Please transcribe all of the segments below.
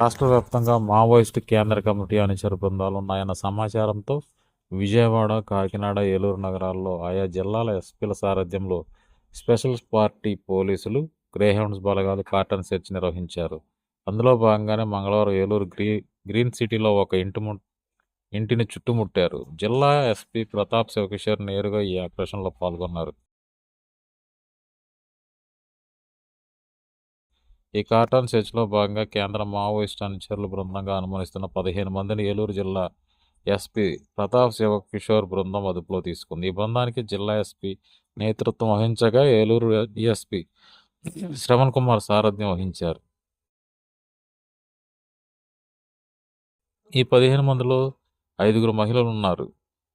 రాష్ట్ర వ్యాప్తంగా మావోయిస్టు కేంద్ర కమిటీ అనుచరు బృందాలు ఉన్నాయన్న సమాచారంతో విజయవాడ కాకినాడ ఏలూరు నగరాల్లో ఆయా జిల్లాల ఎస్పీల సారథ్యంలో స్పెషల్ పార్టీ పోలీసులు గ్రేహౌండ్స్ బలగాలు కాటన్ సెర్చ్ నిర్వహించారు. అందులో భాగంగానే మంగళవారం ఏలూరు గ్రీ గ్రీన్ సిటీలో ఒక ఇంటి ము ఇంటిని చుట్టుముట్టారు. జిల్లా ఎస్పీ ప్రతాప్ శివకిషోర్ నేరుగా ఈ ఆపరేషన్లో పాల్గొన్నారు. ఈ కాటన్ సెర్చ్లో భాగంగా కేంద్ర మావోయిస్ట్ అనుచరుల బృందంగా అనుమానిస్తున్న పదిహేను మందిని ఏలూరు జిల్లా ఎస్పీ ప్రతాప్ శివ కిషోర్ బృందం అదుపులో తీసుకుంది. ఈ బృందానికి జిల్లా ఎస్పీ నేతృత్వం వహించగా ఏలూరు ఎస్పీ శ్రవణ్ కుమార్ సారథ్యం వహించారు. ఈ పదిహేను మందిలో ఐదుగురు మహిళలు ఉన్నారు.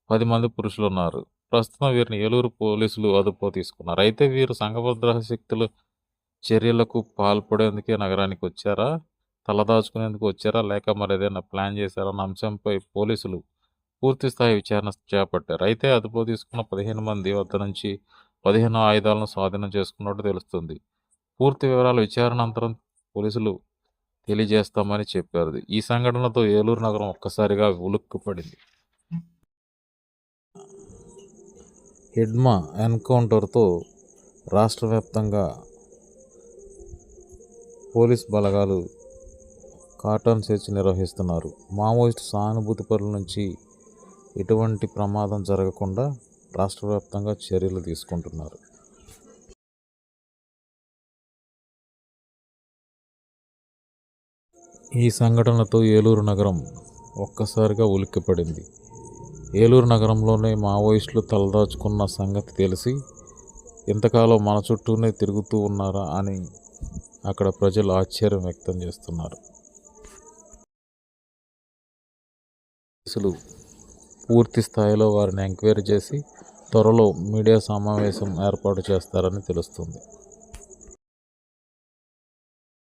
పది మంది పురుషులు ఉన్నారు. ప్రస్తుతం వీరిని ఏలూరు పోలీసులు అదుపులో తీసుకున్నారు. అయితే వీరు సంఘభద్ర శక్తులు చర్యలకు పాల్పడేందుకే నగరానికి వచ్చారా? తలదాచుకునేందుకు వచ్చారా? లేక మరి ఏదైనా ప్లాన్ చేశారా? అన్న అంశంపై పోలీసులు పూర్తి స్థాయి విచారణ చేపట్టారు. అయితే అదుపులో తీసుకున్న పదిహేను మంది వద్ద నుంచి పదిహేను ఆయుధాలను స్వాధీనం చేసుకున్నట్టు తెలుస్తుంది. పూర్తి వివరాలు విచారణ అనంతరం పోలీసులు తెలియజేస్తామని చెప్పారు. ఈ సంఘటనతో ఏలూరు నగరం ఒక్కసారిగా ఉలుక్కుపడింది. హిడ్మా ఎన్కౌంటర్తో రాష్ట్ర వ్యాప్తంగా పోలీస్ బలగాలు కాటన్ సెర్చ్ నిర్వహిస్తున్నారు. మావోయిస్ట్ సానుభూతి పరుల నుంచి ఎటువంటి ప్రమాదం జరగకుండా రాష్ట్ర వ్యాప్తంగా చర్యలు తీసుకుంటున్నారు. ఈ సంఘటనతో ఏలూరు నగరం ఒక్కసారిగా ఉలిక్కిపడింది. ఏలూరు నగరంలోనే మావోయిస్టులు తలదాచుకున్న సంగతి తెలిసి ఇంతకాలం మన చుట్టూనే తిరుగుతూ ఉన్నారా అని అక్కడ ప్రజలు ఆశ్చర్యం వ్యక్తం చేస్తున్నారు. పోలీసులు పూర్తి స్థాయిలో వారిని ఎంక్వైరీ చేసి త్వరలో మీడియా సమావేశం ఏర్పాటు చేస్తారని తెలుస్తుంది.